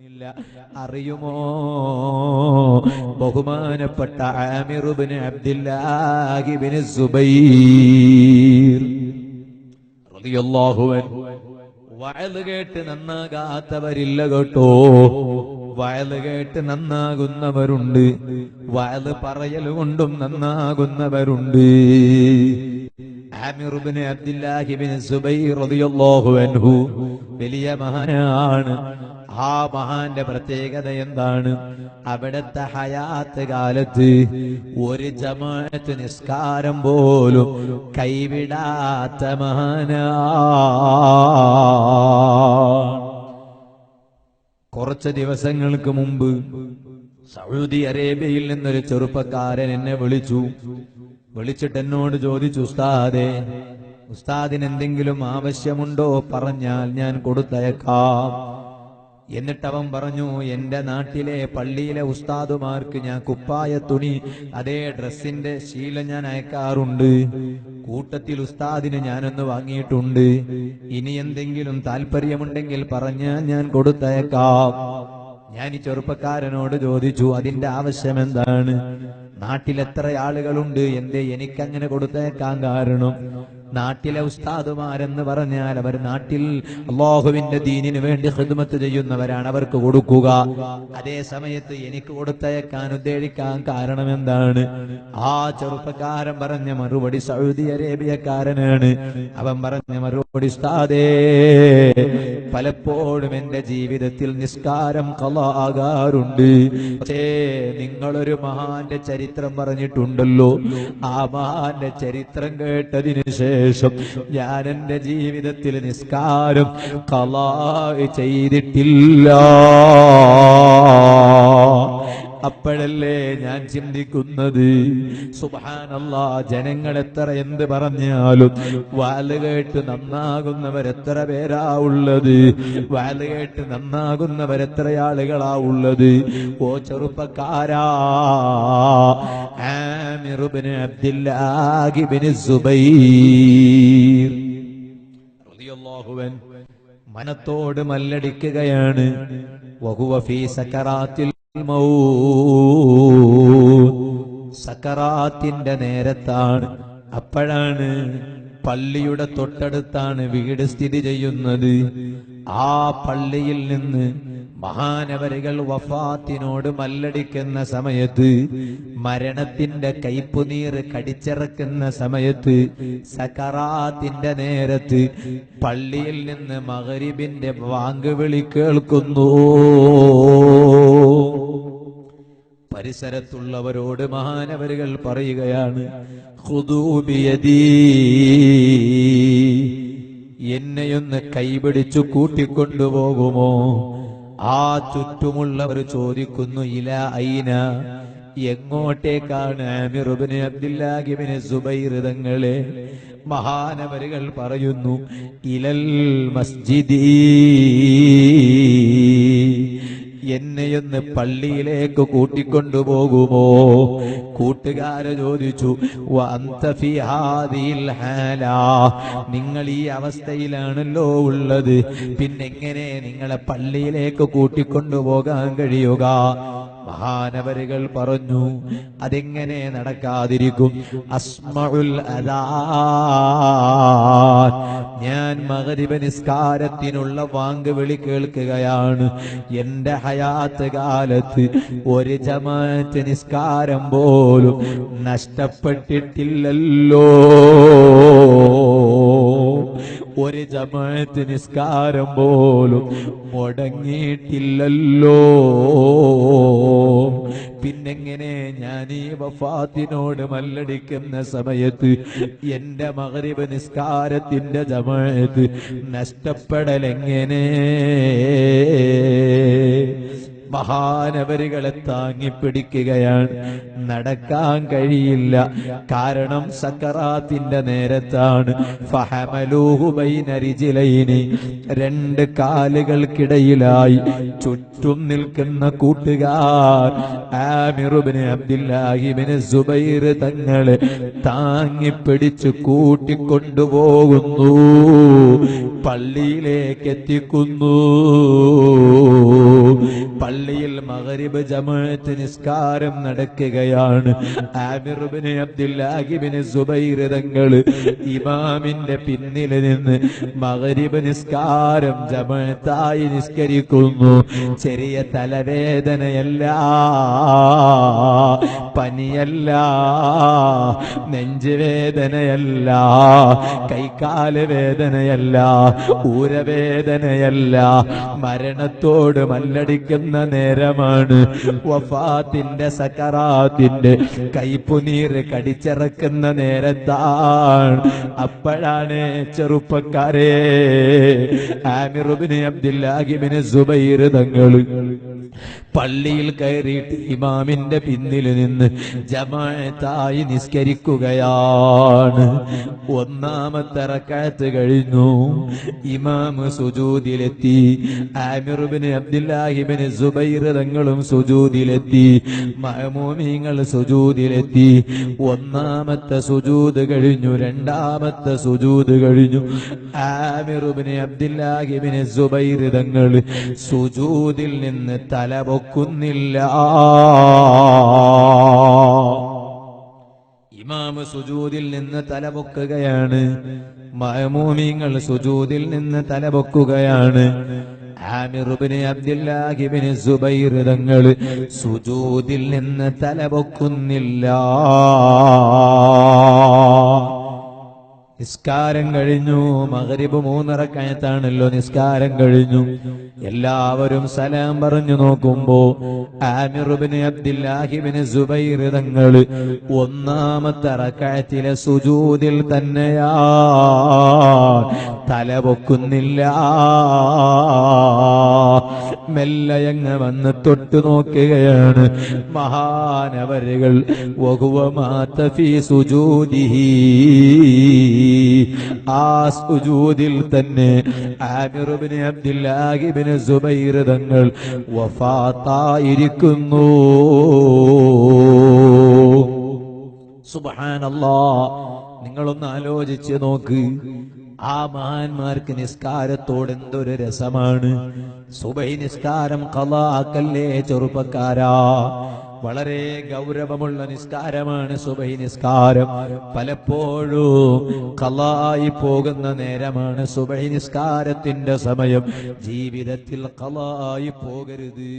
ഇല്ല. അറിയുമോ? ബഹുമാനപ്പെട്ട ആമിറുബിന് അബ്ദുല്ലാഹിബിന് സുബൈർ റളിയല്ലാഹു അൻഹു. വയൽ കേട്ട് നന്നാകാത്തവരില്ല കേട്ടോ. വയൽ കേട്ട് നന്നാകുന്നവരുണ്ട്. വയൽ പറയൽ കൊണ്ടും നന്നാകുന്നവരുണ്ട്. ആമിറുബിന് അബ്ദുല്ലാഹിബിന് സുബൈർ റളിയല്ലാഹു അൻഹു വലിയ മഹാനാണ്. ആ മഹാന്റെ പ്രത്യേകത എന്താണ്? അവിടുത്തെ ഹയാത്ത് കാലത്ത് ഒരു ജമാഅത്ത് നിസ്കാരം പോലും കൈവിടാത്ത മഹാനാ. കുറച്ച് ദിവസങ്ങൾക്ക് മുമ്പ് സൗദി അറേബ്യയിൽ നിന്നൊരു ചെറുപ്പക്കാരൻ എന്നെ വിളിച്ചു. വിളിച്ചിട്ട് എന്നോട് ചോദിച്ചു ഉസ്താദെ ഉസ്താദിന് എന്തെങ്കിലും ആവശ്യമുണ്ടോ? പറഞ്ഞാൽ ഞാൻ കൊടുത്തയക്കാം. എന്നിട്ട് അവൻ പറഞ്ഞു എന്റെ നാട്ടിലെ പള്ളിയിലെ ഉസ്താദുമാർക്ക് ഞാൻ കുപ്പായ തുണി അതേ ഡ്രസ്സിന്റെ ശീലം ഞാൻ അയക്കാറുണ്ട്. കൂട്ടത്തിൽ ഉസ്താദിന് ഞാനൊന്ന് വാങ്ങിയിട്ടുണ്ട്. ഇനി എന്തെങ്കിലും താല്പര്യമുണ്ടെങ്കിൽ പറഞ്ഞാൽ ഞാൻ കൊടുത്തയക്കാം. ഞാൻ ഈ ചെറുപ്പക്കാരനോട് ചോദിച്ചു അതിന്റെ ആവശ്യം എന്താണ്? നാട്ടിൽ എത്ര ആളുകളുണ്ട്? എന്തേ എനിക്കങ്ങനെ കൊടുത്തേക്കാൻ കാരണം? നാട്ടിലെ ഉസ്താദുമാരെന്ന് പറഞ്ഞാൽ അവർ നാട്ടിൽ അള്ളാഹുവിന്റെ ദീനിനു വേണ്ടി ഹൃദമത്ത് ചെയ്യുന്നവരാണ് അവർക്ക് കൊടുക്കുക. അതേ സമയത്ത് എനിക്ക് കൊടുത്തയക്കാൻ ഉദ്ദേശിക്കാൻ കാരണം എന്താണ്? ആ ചെറുപ്പക്കാരൻ പറഞ്ഞ മറുപടി സൗദി അറേബ്യക്കാരനാണ്. അവൻ പറഞ്ഞ മറുപടി ഉസ്താദേ പലപ്പോഴും എന്റെ ജീവിതത്തിൽ നിസ്കാരം കലാകാറുണ്ട് പക്ഷേ നിങ്ങളൊരു മഹാന്റെ ചരിത്രം പറഞ്ഞിട്ടുണ്ടല്ലോ. ആ മഹാന്റെ ചരിത്രം കേട്ടതിന് ശേഷം ഞാൻ എന്റെ ജീവിതത്തിൽ നിസ്കാരം കലാ ചെയ്തിട്ടില്ല. അപ്പോഴല്ലേ ഞാൻ ചിന്തിക്കുന്നത്? സുബാനല്ലാ ജനങ്ങൾ എത്ര എന്ത് പറഞ്ഞാലും വാലുകേട്ട് നന്നാകുന്നവരെത്ര പേരാ ഉള്ളത്? വാലുകേട്ട് നന്നാകുന്നവരെത്ര ആളുകളാ ഉള്ളത്? ഓ ചെറുപ്പക്കാരാ. ആമിറുബിന് അബ്ദുല്ലാഹിബിന് സുബൈർ. മനത്തോട് മല്ലടിക്കുകയാണ്. വഹുവ ഫീ സക്കറാത്തിൽ. സക്കറാത്തിന്റെ നേരത്താണ്. അപ്പോഴാണ് പള്ളിയുടെ തൊട്ടടുത്താണ് വീട് സ്ഥിതി ചെയ്യുന്നത്. ആ പള്ളിയിൽ നിന്ന് മഹാനവരികൾ വഫാത്തിനോട് മല്ലടിക്കുന്ന സമയത്ത് മരണത്തിന്റെ കയ്പുനീർ കടിച്ചിറക്കുന്ന സമയത്ത് സക്കറാത്തിന്റെ നേരത്ത് പള്ളിയിൽ നിന്ന് മകരിബിന്റെ വാങ്ക് വിളി കേൾക്കുന്നു. പരിസരത്തുള്ളവരോട് മഹാനവരുകൾ പറയുകയാണ്. എന്നെയൊന്ന് കൈപിടിച്ചു കൂട്ടിക്കൊണ്ടുപോകുമോ? ആ ചുറ്റുമുള്ളവർ ചോദിക്കുന്നു ഇല ഐന എങ്ങോട്ടേക്കാണ് ആമിറുബിന് അബ്ദുല്ലാഹിബിന് സുബൈറിതങ്ങളെ മഹാനവരുകൾ പറയുന്നു ഇലൽ മസ്ജിദി. എന്നെയൊന്ന് പള്ളിയിലേക്ക് കൂട്ടിക്കൊണ്ടുപോകുമോ കൂട്ടുകാരെ ചോദിച്ചു. നിങ്ങൾ ഈ അവസ്ഥയിലാണല്ലോ ഉള്ളത്. പിന്നെങ്ങനെ നിങ്ങളെ പള്ളിയിലേക്ക് കൂട്ടിക്കൊണ്ടുപോകാൻ കഴിയുക? മഹാനവരുകൾ പറഞ്ഞു അതെങ്ങനെ നടക്കാതിരിക്കും? അസ്മഉൽ ഞാൻ മകരിബ നിസ്കാരത്തിനുള്ള വാങ്ക് വിളി കേൾക്കുകയാണ്. എന്റെ ഹയാത്ത് കാലത്ത് ഒരു ജമാഅത്ത് നിസ്കാരം പോലും നഷ്ടപ്പെട്ടിട്ടില്ലല്ലോ. ഒരു ജമാഅത്ത് നിസ്കാരം പോലും മുടങ്ങിയിട്ടില്ലല്ലോ. പിന്നെങ്ങനെ ഞാൻ ഈ വഫാത്തിനോട് മല്ലടിക്കുന്ന സമയത്ത് എന്റെ മകരിബ് നിസ്കാരത്തിന്റെ ജമാഅത്ത് നഷ്ടപ്പെടലെങ്ങനെ? മഹാനവരുകളെ താങ്ങിപ്പിടിക്കുകയാണ് നടക്കാൻ കഴിയില്ല. കാരണം സക്കറാത്തിന്റെ നേരത്താണ്. രണ്ട് കാലുകൾക്കിടയിലായി ചുറ്റും നിൽക്കുന്ന കൂട്ടുകാർ. ആമിറുബിന് അബ്ദുല്ലാഹിബിന് സുബൈർ തങ്ങളെ താങ്ങിപ്പിടിച്ച് കൂട്ടിക്കൊണ്ടുപോകുന്നു. പള്ളിയിലേക്ക് എത്തിക്കുന്നു. മകരിബ് ജമാഅത്ത് നിസ്കാരം നടക്കുകയാണ്. ആമിറുബിന് സുബൈർ തങ്ങൾ ഇമാമിന്റെ പിന്നിൽ നിന്ന് മകരിബ് നിസ്കാരം ജമാഅത്തായി നിസ്കരിക്കുന്നു. ചെറിയ തലവേദനയല്ല പനിയല്ല നെഞ്ചുവേദനയല്ല കൈക്കാൽ വേദനയല്ല ഊരവേദനയല്ല മരണത്തോട് മല്ലടിക്കുന്ന. നേരമാണ് വഫാത്തിന്റെ സക്കറാത്തിന്റെ കൈപ്പുനീർ കടിച്ചിറക്കുന്ന നേരത്താണ്. അപ്പോഴാണ് ചെറുപ്പക്കാരെ ആമിറുബിന് അബ്ദുല്ലാഹിബിന് സുബൈർ തങ്ങൾ പള്ളിയിൽ കയറിയിട്ട് ഇമാമിന്റെ പിന്നിൽ നിന്ന് ജമായത്തായി നിസ്കരിക്കുകയാണ്. ഒന്നാമത്തെ റക്കാത്ത് കഴിഞ്ഞു. ഇമാമ് സുജൂതിലെത്തി. ആമിറുബിന് അബ്ദുല്ലാഹിബിന് സുബൈർ തങ്ങളും സുജൂതിലെത്തി. മഹമൂമിങ്ങൾ സുജൂതിലെത്തി. ഒന്നാമത്തെ സുജൂത് കഴിഞ്ഞു. രണ്ടാമത്തെ സുജൂത് കഴിഞ്ഞു. ആമിറുബിന് അബ്ദുല്ലാഹിബിന് സുബൈർ തങ്ങൾ സുജൂദിൽ നിന്ന് തല പൊക്കുന്നില്ല ഇമാമ് സുജൂദിൽ നിന്ന് തലപൊക്കുകയാണ്. മഹമൂമിങ്ങൾ സുജൂതിൽ നിന്ന് തലപൊക്കുകയാണ്. ആമിറുബിന് അബ്ദുല്ലാഹിബിന് സുബൈർ തങ്ങൾ സുജൂദിൽ നിന്ന് തലപൊക്കുന്നില്ല. നിസ്കാരം കഴിഞ്ഞു. മകരിബ് മൂന്നിറക്കയത്താണല്ലോ നിസ്കാരം കഴിഞ്ഞു. എല്ലാവരും സലാം പറഞ്ഞു നോക്കുമ്പോ ആമിറുബിന് അബ്ദുല്ലാഹിബിന് സുബൈർ ഒന്നാമത്തെ റക്കായത്തിലെ സുജൂതിൽ തന്നെയാ തല പൊക്കുന്നില്ല. മെല്ലയങ്ങ് വന്ന് തൊട്ടു നോക്കുകയാണ്. മഹാനവരുകൾ വകുവമാ ഫീ സുജൂദിഹി. ആ സുജൂദിൽ തന്നെ ആമിറുബിന് അബ്ദുല്ലാഹിബിന് സുബൈർ തങ്ങൾ വഫാത്തായിരിക്കുന്നു. സുബഹാനല്ലാ നിങ്ങളൊന്ന് ആലോചിച്ച് നോക്ക്. ആ മഹാന്മാർക്ക് നിസ്കാരത്തോട് എന്തൊരു രസമാണ്. സുബൈ നിസ്കാരം കലാക്കല്ലേ ചെറുപ്പക്കാരാ. വളരെ ഗൗരവമുള്ള നിസ്കാരമാണ് സുബഹി നിസ്കാരം. പലപ്പോഴും കലായി പോകുന്ന നേരമാണ് സുബഹി നിസ്കാരത്തിന്റെ സമയം. ജീവിതത്തിൽ കലായി പോകരുത്.